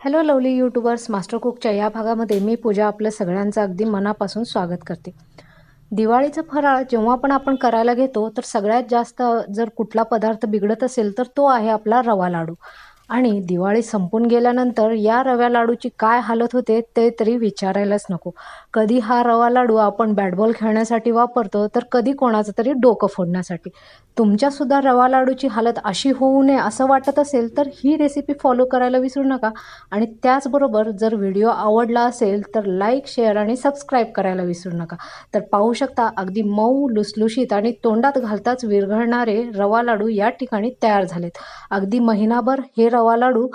Hello lovely YouTubers master कुकच्या या भागामध्ये मी पूजा आपलं सगळ्यांचं अगदी मनापासून स्वागत करते. दिवाळीचं फराळ जेव्हा पण आपण करायला घेतो तर सगळ्यात जास्त जर कुठला पदार्थ बिघडत असेल तर तो आहे आपला रवा लाडू. आणि दिवाळी संपून गेल्यानंतर या रव्या लाडूची काय हालत होते ते तरी विचारायलाच नको. कधी हा रवा लाडू आपण बॅटबॉल खेळण्यासाठी वापरतो तर कधी कोणाचं तरी डोकं फोडण्यासाठी. तुमच्यासुद्धा रवा लाडूची हालत अशी होऊ नये असं वाटत असेल तर ही रेसिपी फॉलो करायला विसरू नका. आणि त्याचबरोबर जर व्हिडिओ आवडला असेल तर लाईक शेअर आणि सबस्क्राईब करायला विसरू नका. तर पाहू शकता अगदी मऊ लुसलुशीत आणि तोंडात घालताच विरघळणारे रवा लाडू या ठिकाणी तयार झालेत. अगदी महिनाभर हे रवा लाडू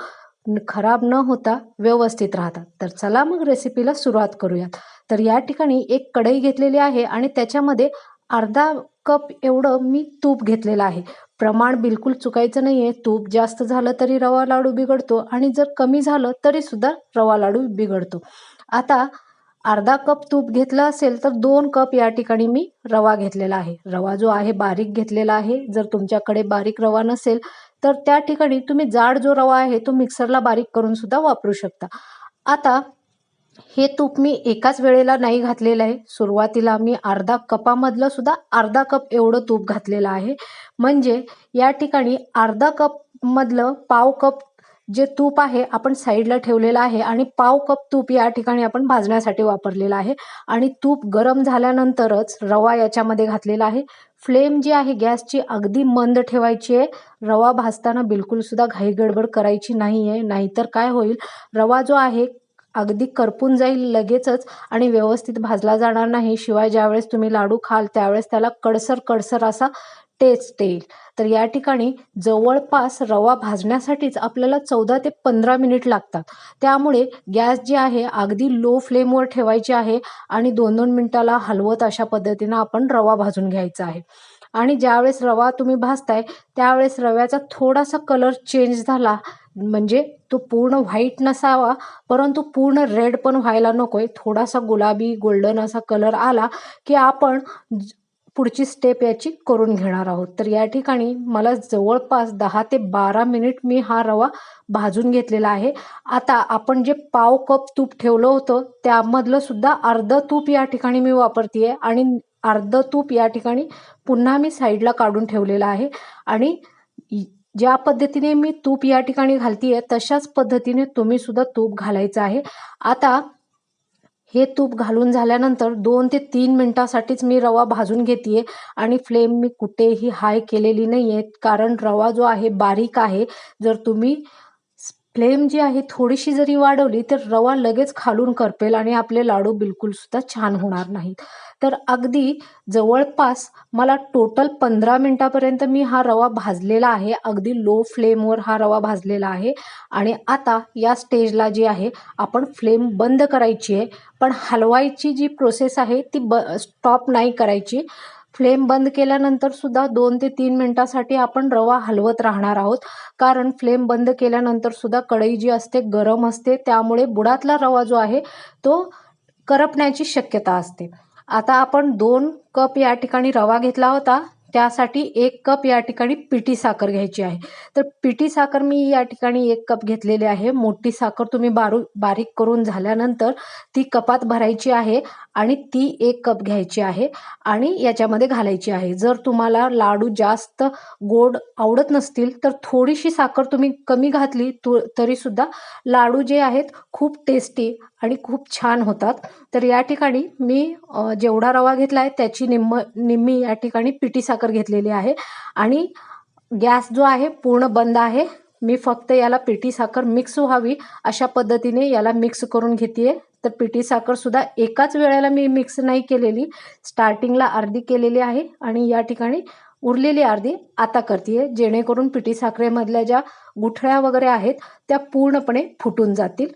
खराब न होता व्यवस्थित राहतात. तर चला मग रेसिपीला सुरुवात करूयात. तर या ठिकाणी एक कढई घेतलेली आहे आणि त्याच्यामध्ये अर्धा कप एवढं मी तूप घेतलेलं आहे. प्रमाण बिलकुल चुकायचं नाही आहे तूप जास्त झालं तरी रवा लाडू बिघडतो आणि जर कमी झालं तरी सुद्धा रवा लाडू बिघडतो. आता अर्धा कप तूप घेतलं असेल तर दोन कप या ठिकाणी मी रवा घेतलेला आहे. रवा जो आहे बारीक घेतलेला आहे. जर तुमच्याकडे बारीक रवा नसेल तर त्या ठिकाणी तुम्ही जाड जो रवा आहे तो मिक्सरला बारीक करून सुद्धा वापरू शकता. आता हे तूप मी एकाच वेळेला नाही घातलेलं आहे. सुरुवातीला मी अर्धा कपामधलं सुद्धा अर्धा कप एवढं तूप घातलेलं आहे. म्हणजे या ठिकाणी अर्धा कपमधलं पाव कप जे तूप आहे आपण साईडला ठेवलेलं आहे आणि पाव कप तूप या ठिकाणी आपण भाजण्यासाठी वापरलेलं आहे. आणि तूप गरम झाल्यानंतरच रवा याच्यामध्ये घातलेला आहे. फ्लेम जी आहे गॅसची अगदी मंद ठेवायची आहे. रवा भाजताना बिलकुल सुद्धा घाई गडबड करायची नाही आहे नाहीतर काय होईल? रवा जो आहे अगदी करपून जाईल लगेचच आणि व्यवस्थित भाजला जाणार नाही. शिवाय ज्यावेळेस तुम्ही लाडू खाल त्यावेळेस त्याला कडसर कडसर असा तेच येईल तर या ठिकाणी जवळपास रवा भाजण्यासाठीच आपल्याला चौदा ते पंधरा मिनिट लागतात. त्यामुळे गॅस जे आहे अगदी लो फ्लेमवर ठेवायची आहे आणि दोन दोन मिनिटाला हलवत अशा पद्धतीनं आपण रवा भाजून घ्यायचा आहे. आणि ज्यावेळेस रवा तुम्ही भाजताय त्यावेळेस रव्याचा थोडासा कलर चेंज झाला म्हणजे तो पूर्ण व्हाईट नसावा परंतु पूर्ण रेड पण व्हायला नकोय. थोडासा गुलाबी गोल्डन असा कलर आला की आपण पुढची स्टेप याची करून घेणार आहोत. तर या ठिकाणी मला जवळपास दहा ते बारा मिनिट मी हा रवा भाजून घेतलेला आहे. आता आपण जे पाव कप तूप ठेवलं होतं त्यामधलं सुद्धा अर्ध तूप या ठिकाणी मी वापरते आणि अर्ध तूप या ठिकाणी पुन्हा मी साईडला काढून ठेवलेलं आहे. आणि ज्या पद्धतीने मी तूप या ठिकाणी घालतीये तशाच पद्धतीने तुम्ही सुद्धा तूप घालायचं आहे. आता हे तूप घालून झाल्यानंतर दोन ते तीन मिनटासाठीच मी रवा भाजून घेते आणि फ्लेम मी कुठेही हाय केलेली नाही आहे कारण रवा जो आहे बारीक आहे. जर तुम्ही फ्लेम जी आहे थोडीशी जरी वाढवली तर रवा लगेच खालून करपेल आणि आपले लाडू बिलकुल सुद्धा छान होणार नाहीत. तर अगदी जवळपास मला टोटल पंधरा मिनटापर्यंत मी हा रवा भाजलेला आहे. अगदी लो फ्लेमवर हा रवा भाजलेला आहे. आणि आता या स्टेजला जी आहे आपण फ्लेम बंद करायची आहे. पण हलवायची जी प्रोसेस आहे ती ब स्टॉप नाही करायची. फ्लेम बंद केल्यानंतर सुद्धा दोन ते तीन मिनटासाठी आपण रवा हलवत राहणार आहोत. कारण फ्लेम बंद केल्यानंतर सुद्धा कढई जी असते गरम असते. त्यामुळे बुडातला रवा जो आहे तो करपण्याची शक्यता असते. आता आपण दोन कप या ठिकाणी रवा घेतला होता. त्यासाठी एक कप या ठिकाणी पिठी साखर घ्यायची आहे. तर पिठी साखर मी या ठिकाणी एक कप घेतलेली आहे. मोठी साखर तुम्ही बारू बारीक करून झाल्यानंतर ती कपात भरायची आहे आणि ती एक कप घ्यायची आहे आणि याच्यामध्ये घालायची आहे. जर तुम्हाला लाडू जास्त गोड आवडत नसतील तर थोडीशी साखर तुम्ही कमी घातली तू तरीसुद्धा लाडू जे आहेत खूप टेस्टी आणि खूप छान होतात. तर या ठिकाणी मी जेवढा रवा घेतला आहे त्याची निम्म निम्मी या ठिकाणी पिठी साखर घेतलेली आहे. आणि गॅस जो आहे पूर्ण बंद आहे. मी फक्त याला पिठी साखर मिक्स व्हावी अशा पद्धतीने याला मिक्स करून घेते तर पिठी साखर सुद्धा एकाच वेळेला मी मिक्स नाही केलेली. स्टार्टिंगला अर्धी केलेली आहे आणि या ठिकाणी उरलेली अर्धी आता करते जेणेकरून पिठी साखरेमधल्या ज्या गुठळ्या वगैरे आहेत त्या पूर्णपणे फुटून जातील.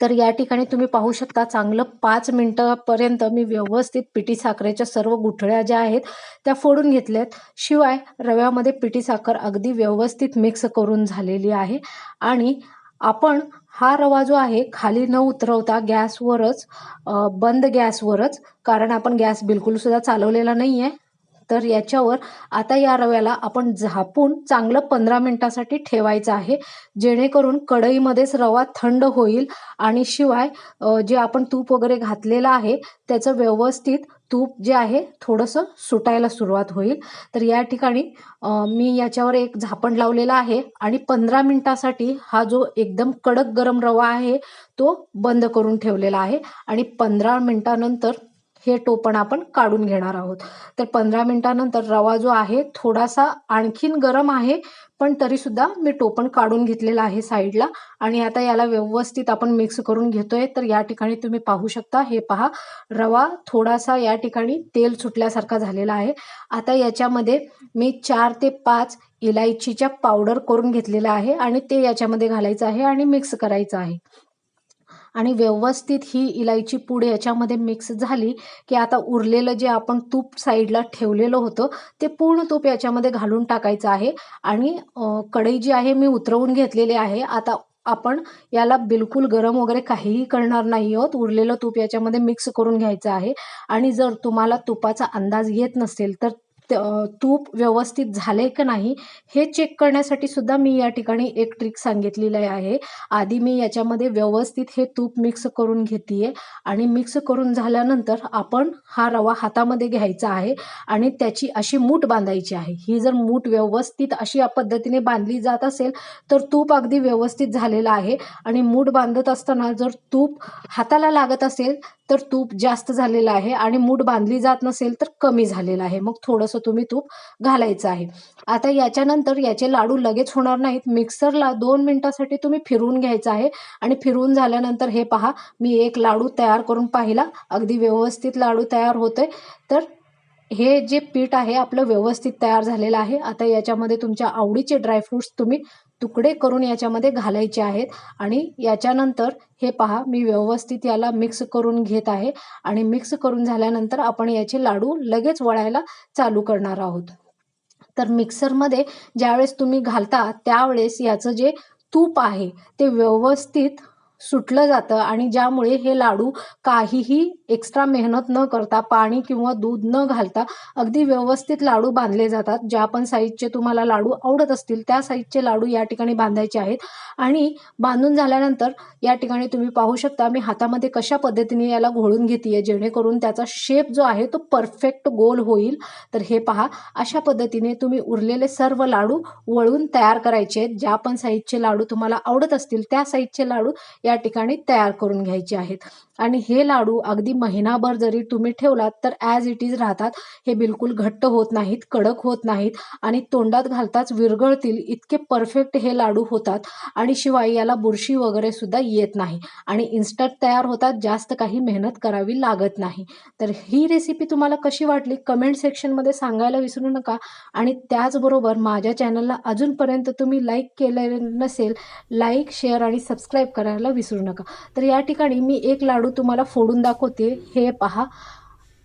तर या ठिकाणी तुम्ही पाहू शकता चांगलं पाच मिनटापर्यंत मी व्यवस्थित पिठी साखरेच्या सर्व गुठळ्या ज्या आहेत त्या फोडून घेतल्यात. शिवाय रव्यामध्ये पिठी साखर अगदी व्यवस्थित मिक्स करून झालेली आहे. आणि आपण हा रवा जो आहे खाली न उतरवता गॅसवरच बंद गॅसवरच कारण आपण गॅस बिलकुल सुद्धा चालवलेला नाही आहे तर याच्यावर आता या रव्याला आपण झापून चांगलं पंधरा मिनिटासाठी ठेवायचं आहे. जेणेकरून कढईमध्येच रवा थंड होईल आणि शिवाय जे आपण तूप वगैरे घातलेलं आहे त्याचं व्यवस्थित तूप जे आहे थोडंसं सुटायला सुरुवात होईल. तर या ठिकाणी मी याच्यावर एक झापण लावलेलं आहे आणि पंधरा मिनिटासाठी हा जो एकदम कडक गरम रवा आहे तो बंद करून ठेवलेला आहे. आणि पंधरा मिनिटानंतर हे टोपण आपण काढून घेणार आहोत. तर पंधरा मिनिटानंतर रवा जो आहे थोडासा आणखीन गरम आहे पण तरी सुद्धा मी टोपण काढून घेतलेला आहे साईडला आणि आता याला व्यवस्थित आपण मिक्स करून घेतोय. तर या ठिकाणी तुम्ही पाहू शकता हे पहा रवा थोडासा या ठिकाणी तेल सुटल्यासारखा झालेला आहे. आता याच्यामध्ये मी चार ते पाच इलायचीच्या पावडर करून घेतलेलं आहे आणि ते याच्यामध्ये घालायचं आहे आणि मिक्स करायचं आहे. आणि व्यवस्थित ही इलायची पूड याच्यामध्ये मिक्स झाली की आता उरलेलं जे आपण तूप साईडला ठेवलेलं होतं ते पूर्ण तूप याच्यामध्ये घालून टाकायचं आहे. आणि कढई जी आहे मी उतरवून घेतलेली आहे. आता आपण याला बिलकुल गरम वगैरे काहीही करणार नाही आहोत. उरलेलं तूप याच्यामध्ये मिक्स करून घ्यायचं आहे. आणि जर तुम्हाला तुपाचा अंदाज येत नसेल तर तूप व्यवस्थित झाले का नाही हे चेक करण्यासाठी सुद्धा मी या ठिकाणी एक ट्रिक सांगितलेली आहे. आधी मी याच्यामध्ये व्यवस्थित हे तूप मिक्स करून घेते आणि मिक्स करून झाल्यानंतर आपण हा रवा हातामध्ये घ्यायचा आहे आणि त्याची अशी मूठ बांधायची आहे. ही जर मूठ व्यवस्थित अशी या पद्धतीने बांधली जात असेल तर तूप अगदी व्यवस्थित झालेलं आहे आणि मूठ बांधत असताना जर तूप हाताला लागत असेल तर तूप जास्त झालेलं आहे आणि मूठ बांधली जात नसेल तर कमी झालेलं आहे. मग थोडंसं तुम्ही तूप घालायचं आहे. आता याच्यानंतर याचे लाडू लगेच होणार नाहीत. मिक्सरला दोन मिनिटासाठी तुम्ही फिरवून घ्यायचं आहे. आणि फिरवून झाल्यानंतर हे पहा मी एक लाडू तयार करून पाहिला. अगदी व्यवस्थित लाडू तयार होतोय. तर हे जे पीठ आहे आपलं व्यवस्थित तयार झालेलं आहे. आता याच्यामध्ये तुमच्या आवडीचे ड्रायफ्रुट्स तुम्ही तुकडे करून याच्यामध्ये घालायचे आहेत. आणि याच्यानंतर हे पहा मी व्यवस्थित याला मिक्स करून घेत आहे. आणि मिक्स करून झाल्यानंतर आपण याचे लाडू लगेच वळायला चालू करणार आहोत. तर मिक्सरमध्ये ज्यावेळेस तुम्ही घालता त्यावेळेस याचं जे तूप आहे ते व्यवस्थित सुटलं जातं आणि ज्यामुळे हे लाडू काहीही एक्स्ट्रा मेहनत न करता पाणी किंवा दूध न घालता अगदी व्यवस्थित लाडू बांधले जातात. ज्या पण साईजचे तुम्हाला लाडू आवडत असतील त्या साईजचे लाडू या ठिकाणी बांधायचे आहेत. आणि बांधून झाल्यानंतर या ठिकाणी तुम्ही पाहू शकता मी हातामध्ये कशा पद्धतीने याला घोळून घेते जेणेकरून त्याचा शेप जो आहे तो परफेक्ट गोल होईल. तर हे पहा अशा पद्धतीने तुम्ही उरलेले सर्व लाडू वळून तयार करायचे आहेत. ज्या पण साईजचे लाडू तुम्हाला आवडत असतील त्या साईजचे लाडू या या ठिकाणी तयार करून घ्यायचे आहेत. आणि हे लाडू अगदी महिनाभर जरी तुम्ही ठेवलात तर ॲज इट इज राहतात. हे बिलकुल घट्ट होत नाहीत कडक होत नाहीत आणि तोंडात घालताच विरघळतील इतके परफेक्ट हे लाडू होतात. आणि शिवाय याला बुरशी वगैरे सुद्धा येत नाही. आणि इन्स्टंट तयार होतात जास्त काही मेहनत करावी लागत नाही. तर ही रेसिपी तुम्हाला कशी वाटली? कमेंट सेक्शनमध्ये सांगायला विसरू नका. आणि त्याचबरोबर माझ्या चॅनलला अजूनपर्यंत तुम्ही लाईक केलेलं नसेल लाईक शेअर आणि सबस्क्राईब करायला विसरू नका. तर या ठिकाणी मी एक लाडू तुम्हाला फोडून दाखवते. हे पहा.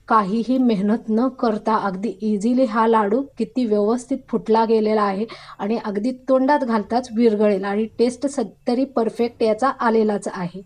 काहीही मेहनत न करता अगदी इझिली हा लाडू किती व्यवस्थित फुटला गेलेला आहे आणि अगदी तोंडात घालताच विरघळेल आणि टेस्ट स तरी परफेक्ट याचा आलेलाच आहे.